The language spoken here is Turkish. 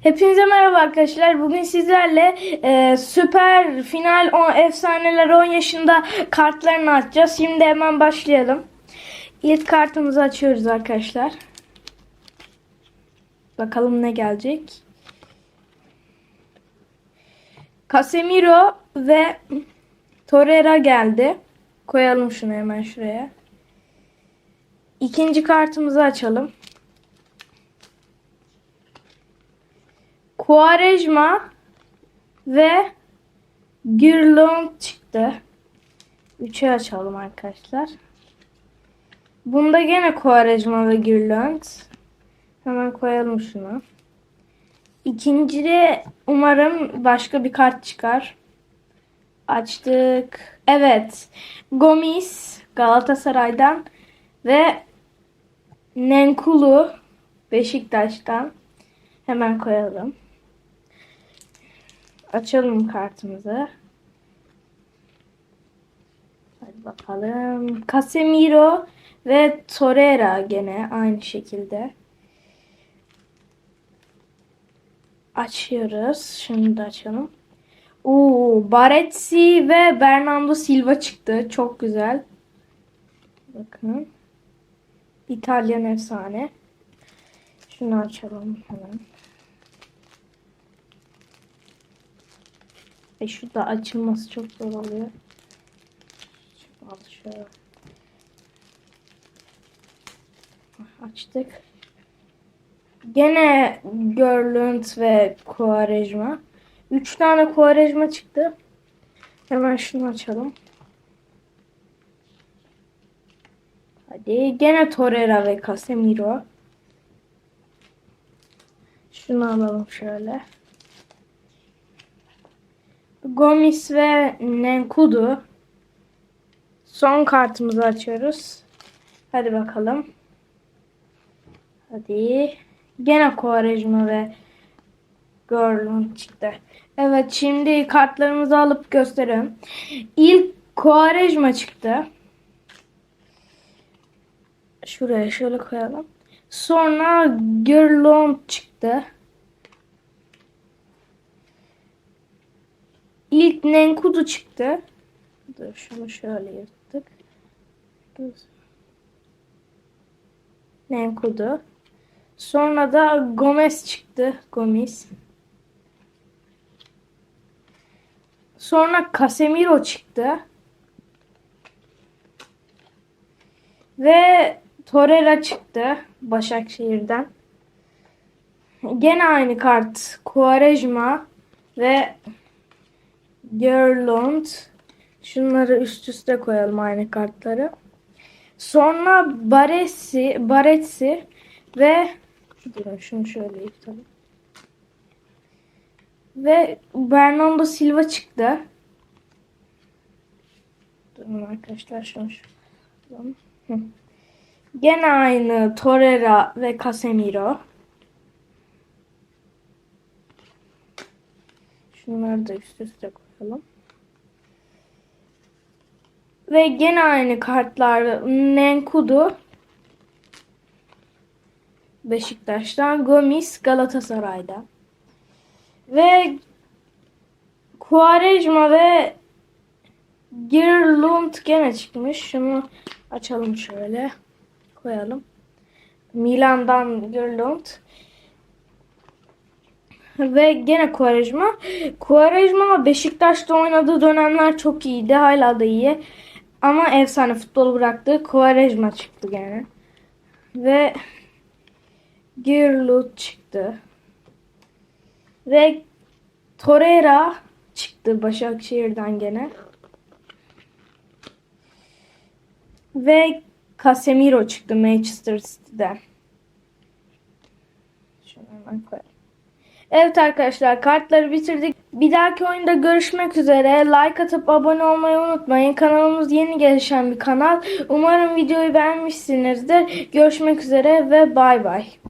Hepinize merhaba arkadaşlar. Bugün sizlerle e, süper final 10, efsaneler 10 yaşında kartlarını açacağız. Şimdi hemen başlayalım. İlk kartımızı açıyoruz arkadaşlar. Bakalım ne gelecek. Casemiro ve Torreira geldi. Koyalım şunu hemen şuraya. İkinci kartımızı açalım. Quaresma ve Gürlund çıktı. Üçü açalım arkadaşlar. Bunda gene Quaresma ve Gürlund. Hemen koyalım şunu. İkincide umarım başka bir kart çıkar. Açtık. Evet. Gomis Galatasaray'dan ve Nenkulu Beşiktaş'tan. Hemen koyalım. Açalım kartımızı. Hadi bakalım. Casemiro ve Torreira gene aynı şekilde. Açıyoruz. Şunu da açalım. Oo, Baresi ve Bernardo Silva çıktı. Çok güzel. Bakın. İtalyan efsane. Şunu açalım hemen. E şu da açılması çok zor oluyor. Al şöyle. Açtık. Gene Görlund ve Quaresma. Üç tane Quaresma çıktı. Hemen şunu açalım. Hadi gene Torreira ve Casemiro. Şunu alalım şöyle. Gomis ve Nenkudu. Son kartımızı açıyoruz. Hadi bakalım. Hadi. Gene Quaresma ve Görlund çıktı. Evet şimdi kartlarımızı alıp gösterelim. İlk Quaresma çıktı. Şuraya şöyle koyalım. Sonra Görlund çıktı. İlk Nenkudu çıktı. Dur şunu şöyle yırttık. Nenkudu. Sonra da Gomez çıktı. Gomez. Sonra Casemiro çıktı. Ve Torreira çıktı Başakşehir'den. Gene aynı kart. Quaresma ve Gerlund. Şunları üst üste koyalım aynı kartları. Sonra Baresi, Baresi ve Durun şunu şöyle yırtalım. Ve Bernardo Silva çıktı. Durun arkadaşlar şunu şöyle. Gene aynı Torreira ve Casemiro. Şunları da üst üste koyalım. Ve gene aynı kartlar Nenkudu Beşiktaş'tan Gomis Galatasaray'da. Ve Quaresma ve Girlund gene çıkmış. Şunu açalım şöyle. Koyalım. Milan'dan Girlund. Ve gene Quaresma. Quaresma Beşiktaş'ta oynadığı dönemler çok iyiydi. Hala da iyi. Ama efsane futbol bıraktı. Quaresma çıktı gene. Ve Girlut çıktı. Ve Torreira çıktı Başakşehir'den gene. Ve Casemiro çıktı Manchester City'den. Şunu hemen koyalım. Evet arkadaşlar kartları bitirdik. Bir dahaki oyunda görüşmek üzere. Like atıp abone olmayı unutmayın. Kanalımız yeni gelişen bir kanal. Umarım videoyu beğenmişsinizdir. Görüşmek üzere ve bay bay.